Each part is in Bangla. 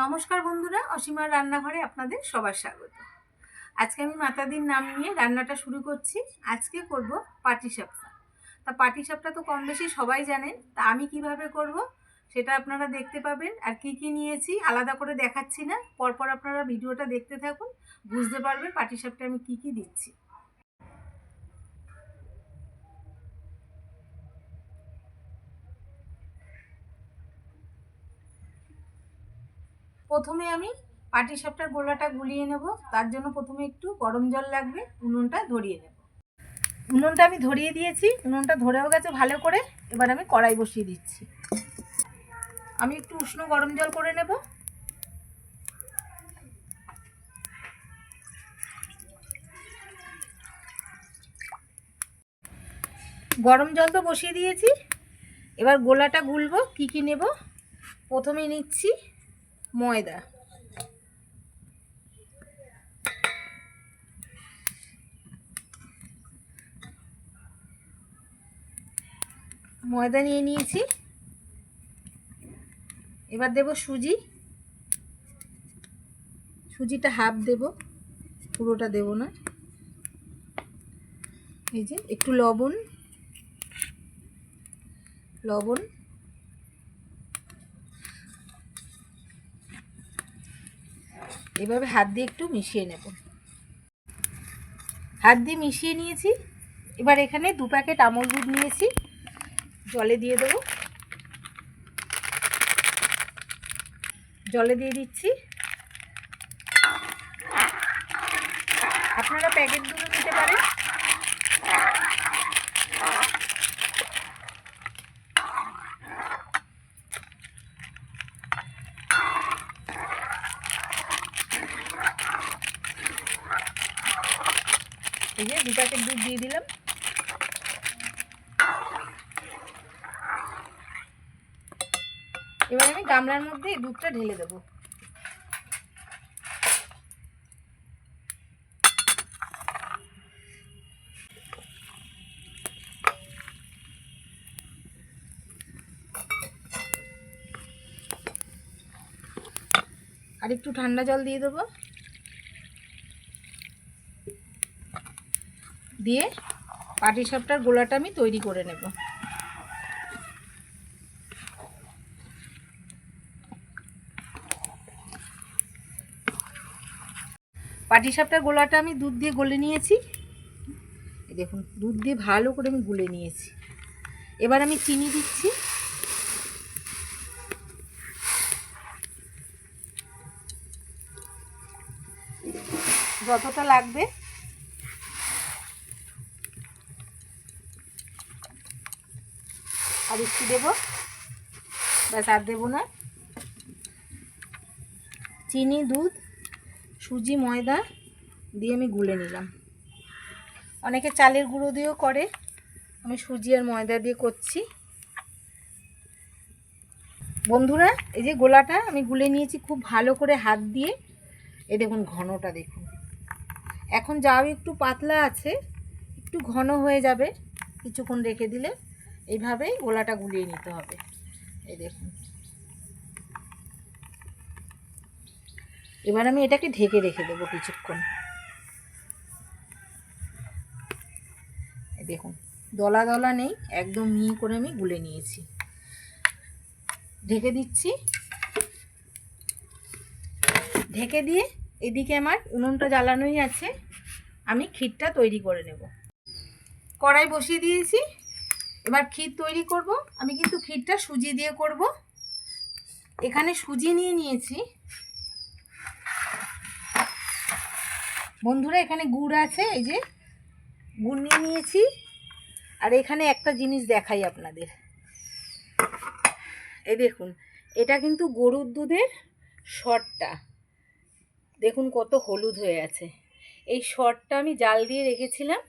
নমস্কার বন্ধুরা, অসীমার রান্নাঘরে আপনাদের সবার স্বাগত। আজকে আমি মাতাদির নাম নিয়ে রান্নাটা শুরু করছি। আজকে করব পাটিসাপটা তা পাটিসাপটা তো কম বেশি সবাই জানেন, তা আমি কীভাবে করব সেটা আপনারা দেখতে পাবেন। আর কি কি নিয়েছি আলাদা করে দেখাচ্ছি না, পরপর আপনারা ভিডিওটা দেখতে থাকুন, বুঝতে পারবেন পাটিসাপটা আমি কি কি দিচ্ছি। প্রথমে আমি পাটি সাপটার গোলাটা গুলিয়ে নেব। তার জন্য প্রথমে একটু গরম জল লাগবে, উনুনটা ধরিয়ে নেব। উনুনটা আমি ধরিয়ে দিয়েছি, উনুনটা ধরেও গেছে ভালো করে। এবার আমি কড়াই বসিয়ে দিচ্ছি। আমি একটু উষ্ণ গরম জল করে নেব। গরম জল তো বসিয়ে দিয়েছি। এবার গোলাটা গুলবো, কি কি নেব? প্রথমে নিচ্ছি ময়দা। ময়দা নিয়ে নিয়েছি। এবার দেব সুজি। সুজিটা হাফ দেব, পুরোটা দেব না। এই যে একটু লবণ লবণ। এভাবে হাত দিয়ে একটু মিশিয়ে নেব। হাত দিয়ে মিশিয়ে নিয়েছি। এবার এখানে দু প্যাকেট আমল দুধ নিয়েছি। জলে দিয়ে দেবো। জলে দিয়ে দিচ্ছি। আপনারা প্যাকেট দুধও নিতে পারেন এই যে দু প্যাকেট দুধ দিয়ে দিলাম এবার আমি গামলার মধ্যে এই দুধটা ঢেলে দেবো। আর একটু ঠান্ডা জল দিয়ে দেবো। দিয়ে পাটি সাপটার গোলাটা আমি তৈরি করে নেব। পাটিসাপটার গোলাটা আমি দুধ দিয়ে গলে নিয়েছি। দেখুন, দুধ দিয়ে ভালো করে আমি গুলে নিয়েছি। এবার আমি চিনি দিচ্ছি। যতটা লাগবে। আর একটু দেবো। ব্যাস, আর দেবো না। চিনি, দুধ সুজি, ময়দা দিয়ে আমি গুলে নিলাম। অনেকে চালের গুঁড়ো দিয়েও করে। আমি সুজি আর ময়দা দিয়ে করছি। বন্ধুরা, এই যে গোলাটা আমি গুলে নিয়েছি খুব ভালো করে হাত দিয়ে। এ দেখুন ঘনটা দেখুন। এখন যাও, একটু পাতলা আছে, একটু ঘন হয়ে যাবে। কিছুক্ষণ রেখে দিলে এইভাবেই গোলাটা গুলিয়ে নিতে হবে। এই দেখুন। এবার আমি এটাকে ঢেকে রেখে দেবো কিছুক্ষণ। দেখুন, দলা দলা নেই, একদম মিহি করে আমি গুলে নিয়েছি। ঢেকে দিচ্ছি। ঢেকে দিয়ে এদিকে আমার উনুনটা জ্বালানোই আছে, আমি ক্ষীরটা তৈরি করে নেব। কড়াই বসিয়ে দিয়েছি, এবার ক্ষীর তৈরি করব। আমি কিন্তু ক্ষীরটা সুজি দিয়ে করব। এখানে সুজি নিয়ে নিয়েছি। বন্ধুরা, এখানে গুড় আছে, এই যে গুড় নিয়ে নিয়েছি। আর এখানে একটা জিনিস দেখাই আপনাদের। এই দেখুন, এটা কিন্তু গরুর দুধের শটটা। দেখুন কত হলুদ হয়ে আছে। এই শটটা আমি জাল দিয়ে রেখেছিলাম,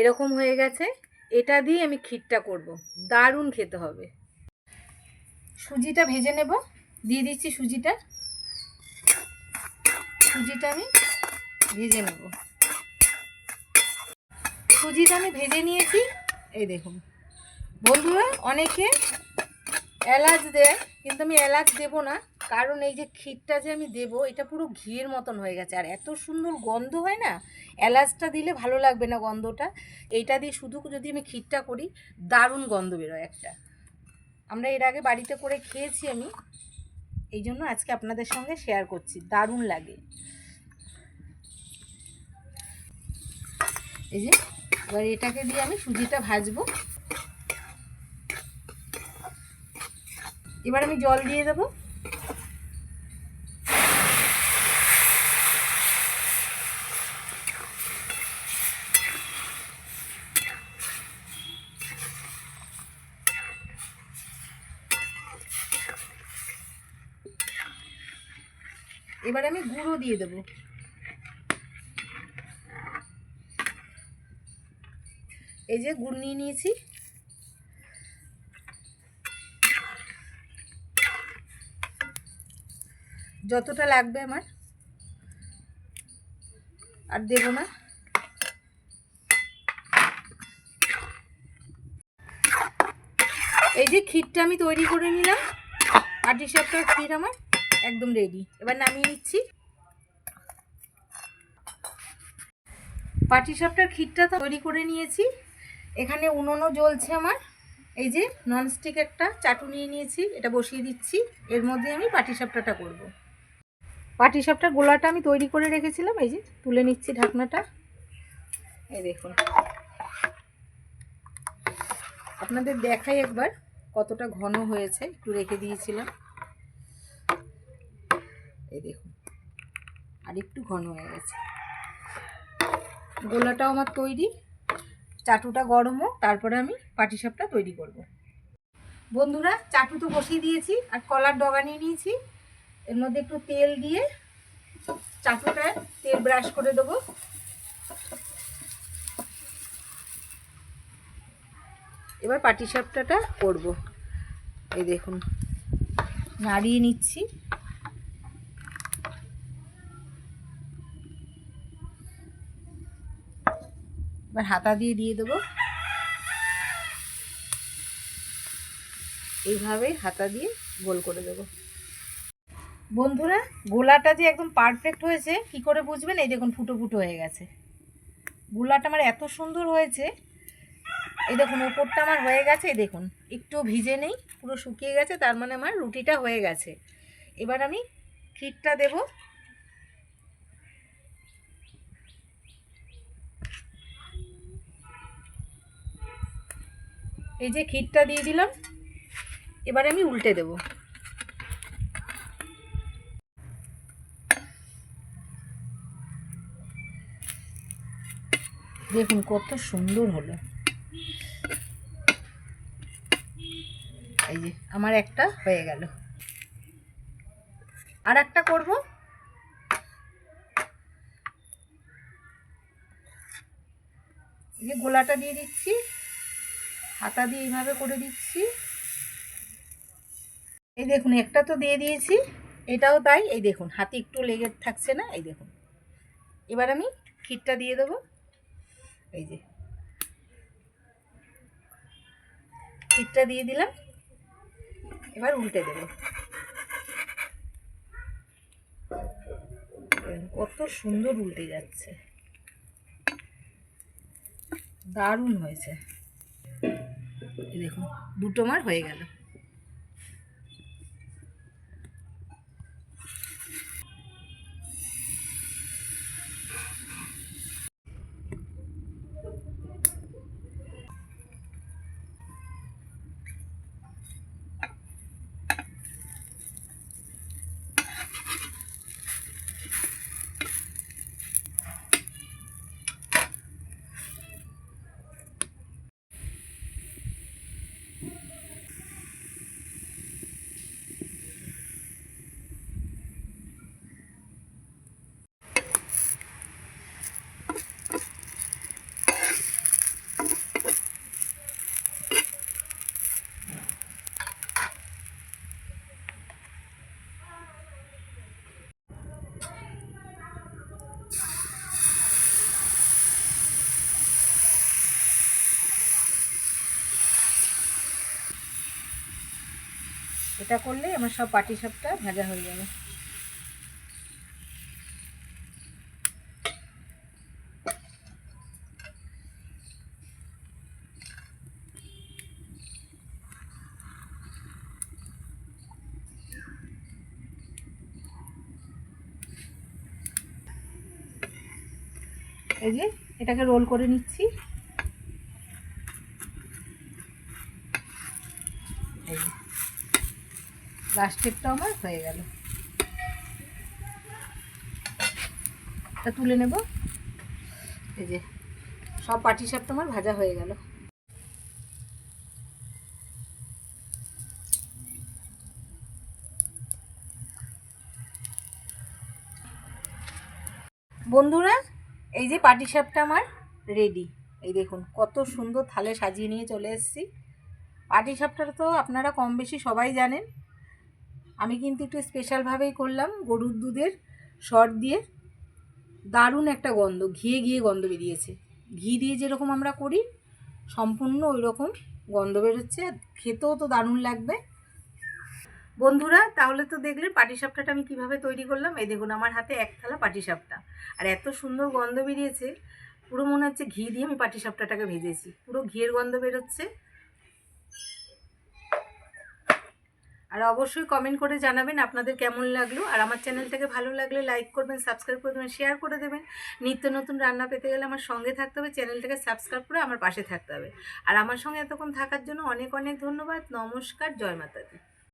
এরকম হয়ে গেছে। এটা দিয়ে আমি ক্ষীরটা করব, দারুণ খেতে হবে। সুজিটা ভেজে নেব, দিয়ে দিচ্ছি সুজিটা। সুজিটা আমি ভেজে নেব। সুজিটা আমি ভেজে নিয়েছি। এই দেখুন। বন্ধুরা, অনেকে এলাচ দেয়, কিন্তু আমি এলাচ দেবো না। কারণ এই যে ক্ষীরটা যে আমি দেবো, এটা পুরো ঘিয়ের মতন হয়ে গেছে। আর এত সুন্দর গন্ধ হয় না? এলাচটা দিলে ভালো লাগবে না গন্ধটা। এইটা দিয়ে শুধু যদি আমি ক্ষীরটা করি, দারুণ গন্ধ বেরোয় একটা। আমরা এর আগে বাড়িতে করে খেয়েছি আমি। এই জন্য আজকে আপনাদের সঙ্গে শেয়ার করছি। দারুণ লাগে। এই যে, এবার এটাকে দিয়ে আমি সুজিটা ভাজবো। এবার আমি জল দিয়ে দেবো। এবার আমি গুঁড়ো দিয়ে দেবো। এই যে গুড় নিয়ে নিয়েছি। যতটা লাগবে আমার। আর দেব না। এই যে ক্ষীরটা আমি তৈরি করে নিলাম। আটি সাপটার ক্ষীর আমার একদম রেডি এবার নামিয়ে নিচ্ছি। পাটি সাপটার ক্ষীরটা তৈরি করে নিয়েছি। এখানে উনুনও জ্বলছে আমার। এই যে ননস্টিক একটা চাটু নিয়ে নিয়েছি, এটা বসিয়ে দিচ্ছি। এর মধ্যে আমি পাটি সাপটাটা করব। পাটি সাপটার গোলাটা আমি তৈরি করে রেখেছিলাম, এই যে তুলে নিচ্ছি ঢাকনাটা। এই দেখুন। আপনাদের দেখাই একবার কতটা ঘন হয়েছে, একটু রেখে দিয়েছিলাম। এই দেখুন, আর একটু ঘন হয়ে গেছে। গোলাটাও আমার তৈরি। চাটুটা গরমও তারপরে আমি পাটিসাপটা তৈরি করব। বন্ধুরা, চাটু তো বসিয়ে দিয়েছি, আর কলার ডগা নিয়ে নিয়েছি। এর মধ্যে একটু তেল দিয়ে চাটুটায় তেল ব্রাশ করে দেবো। এবার পাটিসাপটাটা করব। এই দেখুন, নাড়িয়ে নিচ্ছি। এবার হাতা দিয়ে দিয়ে দেবো। এইভাবে হাতা দিয়ে গোল করে দেবো। বন্ধুরা, গোলাটা যে একদম পারফেক্ট হয়েছে, কি করে বুঝবেন? এই দেখুন ফুটো ফুটো হয়ে গেছে। গোলাটা আমার এত সুন্দর হয়েছে। এই দেখুন, ওপরটা আমার হয়ে গেছে, এই দেখুন, একটু ভিজে নেই, পুরো শুকিয়ে গেছে, তার মানে আমার রুটিটা হয়ে গেছে। এবার আমি ক্ষীরটা দেবো। এই যে ক্ষীরটা দিয়ে দিলাম, এবারে আমি উল্টে দেব। দেখুন কত সুন্দর হলো। এই যে আমার একটা হয়ে গেল। আর একটা করব? এই যে গোলাটা দিয়ে দিচ্ছি। হাতা দিয়ে এইভাবে করে দিচ্ছি। এই দেখুন, একটা তো দিয়ে দিয়েছি, এটাও তাই। এই দেখুন, হাতে একটু লেগে থাকছে না, এই দেখুন। এবার আমি ক্ষীরটা দিয়ে দেবো। এই যে। ক্ষীরটা দিয়ে দিলাম। এবার উল্টে দেবো। কত সুন্দর উল্টে যাচ্ছে। দারুণ হয়েছে। দেখুন দুটো মার হয়ে গেল। এটা করলে আমার সব পাটি সাপটা ভাজা হয়ে যাবে। এই যে এটাকে রোল করে নিচ্ছি এই যে। লাস্টেরটা আমার হয়ে গেল। তা তুলে নেব। এই যে, সব পাটি সাপটা আমার ভাজা হয়ে গেল। বন্ধুরা, এই যে পাটি সাপটা আমার রেডি এই দেখুন, কত সুন্দর থালে সাজিয়ে নিয়ে চলে এসেছি। পাটি সাপটা তো আপনারা কম বেশি সবাই জানেন। আমি কিন্তু একটু স্পেশালভাবেই করলাম গরুর দুধের সর দিয়ে। দারুণ একটা গন্ধ, ঘিয়ে ঘিয়ে গন্ধ বেরিয়েছে। ঘি দিয়ে যেরকম আমরা করি, সম্পূর্ণ ওই রকম গন্ধ বেরোচ্ছে। আর খেতেও তো দারুণ লাগবে। বন্ধুরা, তাহলে তো দেখলেন পাটিসাপটাটা আমি কীভাবে তৈরি করলাম। এই দেখুন, আমার হাতে এক থালা পাটিসাপটা। আর এত সুন্দর গন্ধ বেরিয়েছে, পুরো মনে হচ্ছে ঘি দিয়ে আমি পাটিসাপটাটাকে ভেজেছি। পুরো ঘিয়ের গন্ধ বেরোচ্ছে। আর অবশ্যই কমেন্ট করে জানাবেন আপনাদের কেমন লাগল। আর আমার চ্যানেলটাকে ভালো লাগলে লাইক করবেন সাবস্ক্রাইব করে দেবেন শেয়ার করে দেবেন। নিত্য নতুন রান্না পেতে গেলে আমার সঙ্গে থাকতে হবে চ্যানেলটাকে সাবস্ক্রাইব করে আমার পাশে থাকতে হবে। আর আমার সঙ্গে এতক্ষণ থাকার জন্য অনেক অনেক ধন্যবাদ, নমস্কার, জয় মাতাদি